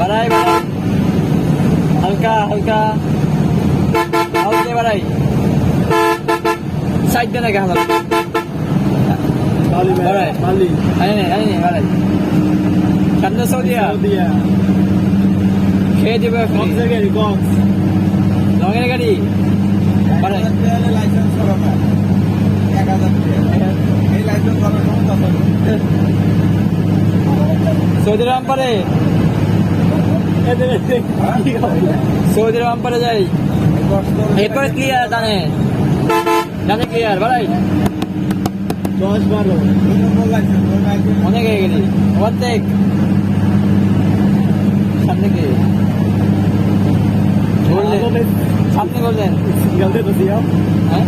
বাড়াই বাড়াই। হালকা হালকা। হালকা বাড়াই। সাইড দেন আগে হালকা বাড়াই। আইনে আইনে বাড়াই। সামনে সৌদিয়া খেয়ে দেবে লঙের গাড়ি বাড়াই। লাইসেন্স এক হাজার এই লাইসেন্স সৌদি রাম পারে। এদের কি হবে সৌদি আরব পারে যাই। এরপরে ক্লিয়ার ডানে ডানে ক্লিয়ার বাড়াই। দশ বারো অনেক হয়ে গেলি ওভারটেক সামনে কে? সামনে বললেন দে তো সিয়াও হ্যাঁ?